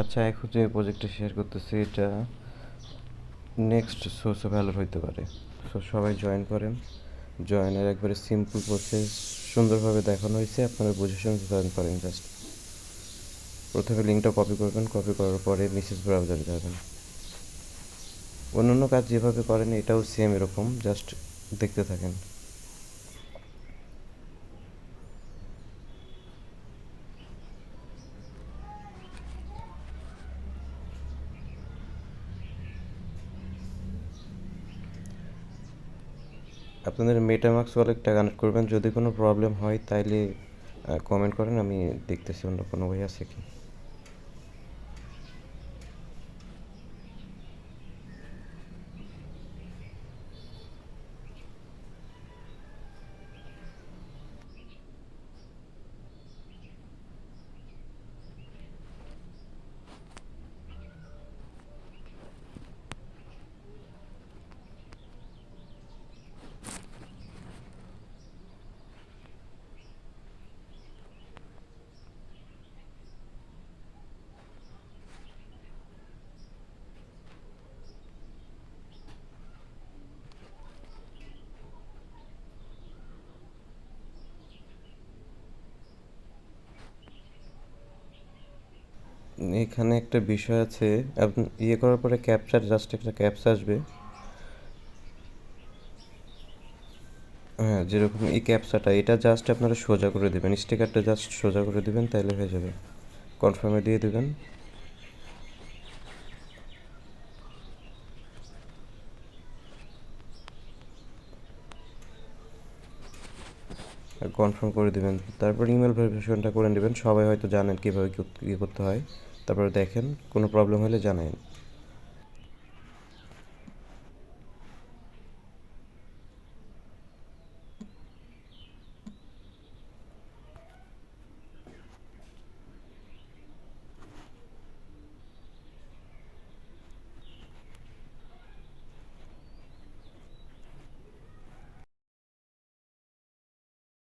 আচ্ছা এখন যে প্রজেক্টটা শেয়ার করতেছি, এটা নেক্সট সোর্স অফ ভ্যালুর হইতে পারে। সো সবাই জয়েন করেন। জয়েনের একবারে সিম্পল প্রসেস সুন্দরভাবে দেখানো হয়েছে। আপনারা বুঝে শুনে জয়েন করেন জাস্ট প্রথমে লিঙ্কটা কপি করবেন। কপি করার পরে মিসেস ব্রাউজারে যাবেন। অন্যান্য কাজ যেভাবে করেন, এটাও সেম এরকম। জাস্ট দেখতে থাকেন। আপনাদের মেটামাক্স ওয়ালেটটা কানেক্ট করবেন। যদি কোনো প্রবলেম হয়, তাইলে কমেন্ট করেন, আমি দেখতেছি অন্য কোনো ওয়ে আছে কি। এখানে একটা বিষয় আছে ইয়ে করার পরে ক্যাপচার জাস্ট একটা ক্যাপচা আসবে। হ্যাঁ যেরকম এই ক্যাপচাটা এটা জাস্ট আপনারা সোজা করে দেবেন স্টিকারটা জাস্ট সোজা করে দেবেন তাহলে হয়ে যাবে। কনফার্মে দিয়ে দেবেন। কনফার্ম করে দিবেন। তারপর ইমেল ভেরিফিকেশনটা করে নেবেন। সবাই হয়তো জানেন কীভাবে কী করতে হয়। তারপরে দেখেন, কোনো প্রবলেম হলে জানাবেন